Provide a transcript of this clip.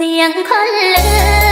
เสียงคนลือ